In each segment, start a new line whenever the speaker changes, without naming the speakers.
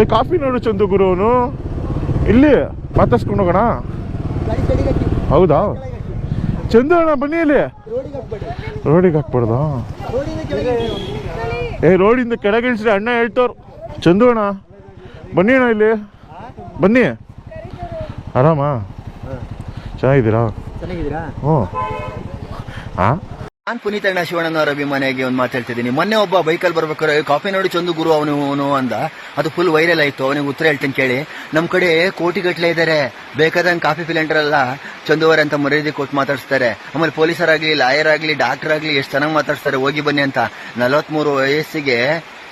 ಏ ಕಾಫಿ ನೋಡು ಚಂದು ಗುರುವನು ಇಲ್ಲಿ ಮಾತಾಡ್ಸ್ಕೊಂಡು ಹೋಗೋಣ. ಹೌದಾ? ಚಂದು ಅಣ್ಣ ಬನ್ನಿ ಇಲ್ಲಿ.
ರೋಡಿಗೆ
ಹಾಕ್ಬಾರ್ದು. ಏ ರೋಡಿಂದ ಕೆಳಗೆ ಇಳಿಸ್ರಿ ಅಣ್ಣ ಹೇಳ್ತವ್ರು. ಚಂದು ಅಣ್ಣ ಬನ್ನಿ ಅಣ್ಣ ಇಲ್ಲಿ. ಬನ್ನಿ. ಆರಾಮ? ಚೆನ್ನಾಗಿದ್ದೀರಾ? ಹ್ಞೂ ಹಾಂ
ನಾನ್ ಪುನೀತ್ ಅಣ್ಣ ಶಿವಣ್ಣನವರ ಅಭಿಮಾನಿಯಾಗಿ ಒಂದು ಮಾತಾಡ್ತಿದ್ದೀನಿ ಮೊನ್ನೆ ಒಬ್ಬ ಬೈಕಲ್ಲಿ ಬರ್ಬೇಕಾದ್ರೆ ಕಾಫಿ ನೋಡಿ ಚಂದು ಗುರು ಅವನು ಅವನು ಅಂದ. ಅದು ಫುಲ್ ವೈರಲ್ ಆಯ್ತು. ಅವನಿಗೆ ಉತ್ತರ ಹೇಳ್ತೀನಿ ಕೇಳಿ. ನಮ್ ಕಡೆ ಕೋಟಿಗಟ್ಲೆ ಇದ್ದಾರೆ ಬೇಕಾದಂಗೆ ಕಾಫಿ ಫಿಲೆಂಡರ್ ಅಲ್ಲ ಚಂದುವರ್ ಅಂತ ಮರ್ಯಾದೆ ಕೊಟ್ಟು ಮಾತಾಡ್ಸ್ತಾರೆ. ಆಮೇಲೆ ಪೊಲೀಸರಾಗ್ಲಿ ಲಾಯರ್ ಆಗ್ಲಿ, ಡಾಕ್ಟರ್ ಆಗ್ಲಿ ಎಷ್ಟು ಚೆನ್ನಾಗಿ ಮಾತಾಡ್ಸ್ತಾರೆ, ಹೋಗಿ ಬನ್ನಿ ಅಂತ. ನಲವತ್ಮೂರು ವಯಸ್ಸಿಗೆ,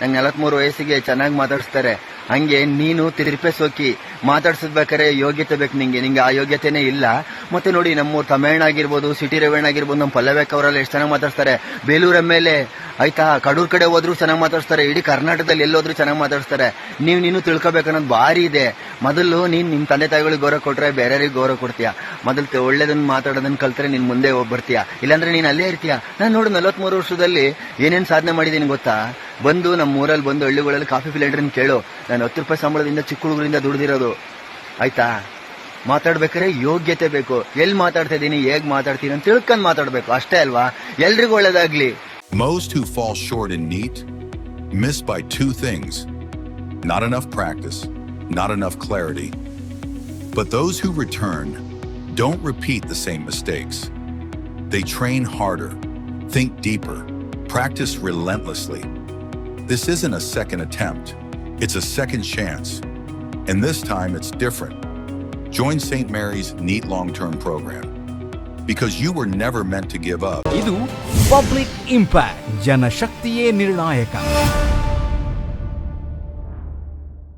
ನಂಗೆ ನಲವತ್ಮೂರು ವಯಸ್ಸಿಗೆ ಚೆನ್ನಾಗಿ ಮಾತಾಡಿಸ್ತಾರೆ. ಹಂಗೆ ನೀನು ತಿರುಪೆ ಸೋಕಿ ಮಾತಾಡ್ಸಬೇಕಾರೆ ಯೋಗ್ಯತೆ ಬೇಕು ನಿಂಗೆ. ನಿಂಗೆ ಆ ಯೋಗ್ಯತೆನೇ ಇಲ್ಲ. ಮತ್ತೆ ನೋಡಿ ನಮ್ಮ ತಮಿಳ್ ಆಗಿರ್ಬೋದು ಸಿಟಿ ರೇವಣ್ಣ ಆಗಿರ್ಬೋದು ನಮ್ಮ ಪಲ್ಲವೇಕ್ ಅವರೆಲ್ಲ ಎಷ್ಟು ಚೆನ್ನಾಗಿ ಮಾತಾಡ್ತಾರೆ ಬೇಲೂರ ಮೇಲೆ ಎ, ಆಯ್ತಾ? ಕಡೂರ್ ಕಡೆ ಹೋದ್ರು ಚೆನ್ನಾಗಿ ಮಾತಾಡ್ತಾರೆ ಇಡೀ ಕರ್ನಾಟಕದಲ್ಲಿ ಎಲ್ಲೋದ್ರು ಚೆನ್ನಾಗಿ ಮಾತಾಡ್ತಾರೆ ನೀವು ನೀನು ತಿಳ್ಕೊಬೇಕನ್ನೋದು ಭಾರಿ ಇದೆ. ಮೊದಲು ನೀನ್ ನಿಮ್ ತಂದೆ ತಾಯಿಗಳಿಗೆ ಗೌರವ ಕೊಟ್ರೆ ಬೇರೆಯವ್ರಿಗೆ ಗೌರವ ಕೊಡ್ತೀಯ? ಮೊದಲು ಒಳ್ಳೇದನ್ನ ಮಾತಾಡೋದನ್ನ ಕಲ್ತ್ರೆ ನೀನು ಮುಂದೆ ಬರ್ತೀಯ? ಇಲ್ಲಾಂದ್ರೆ ನೀನ್ ಅಲ್ಲೇ ಇರ್ತೀಯ? ನಾನು ನೋಡು ನಲವತ್ಮೂರು ವರ್ಷದಲ್ಲಿ ಏನೇನ್ ಸಾಧನೆ ಮಾಡಿದೀನಿ ಗೊತ್ತಾ? ಬಂದು ನಮ್ಮ ಊರಲ್ಲಿ ಬಂದು ಹಳ್ಳಿಗಳಲ್ಲಿ ಕಾಫಿ ಫಿಲೆಂಡ್ರನ್ ಕೇಳು. ನಾನು ಹತ್ತು ರೂಪಾಯಿ ಸಂಬಳದಿಂದ ಚಿಕ್ಕ ಹುಡುಗರಿಂದ ದುಡ್ದಿರೋದು. ಆಯ್ತಾ? ಮಾತಾಡ್ಬೇಕಾದ್ರೆ ಯೋಗ್ಯತೆ ಬೇಕು. ಎಲ್ಲಿ ಮಾತಾಡ್ತಾ ಇದ್ದೀನಿ ಹೇಗ್ ಮಾತಾಡ್ತೀನಿ ಅಂತ ತಿಳ್ಕೊಂಡ್ ಮಾತಾಡ್ಬೇಕು. ಅಷ್ಟೇ ಅಲ್ವಾ? ಎಲ್ರಿಗೂ ಒಳ್ಳೇದಾಗ್ಲಿ.
Most who fall short in NEAT miss by two things. Not enough practice, not enough clarity. But those who return don't repeat the same mistakes. They train harder, think deeper, practice relentlessly. This isn't a second attempt, it's a second chance. And this time it's different. Join St. Mary's NEAT long term program. Because you were never meant to give up.
ಇದು public impact ಜನಶಕ್ತಿಯೇ ನಿರ್ಣಾಯಕ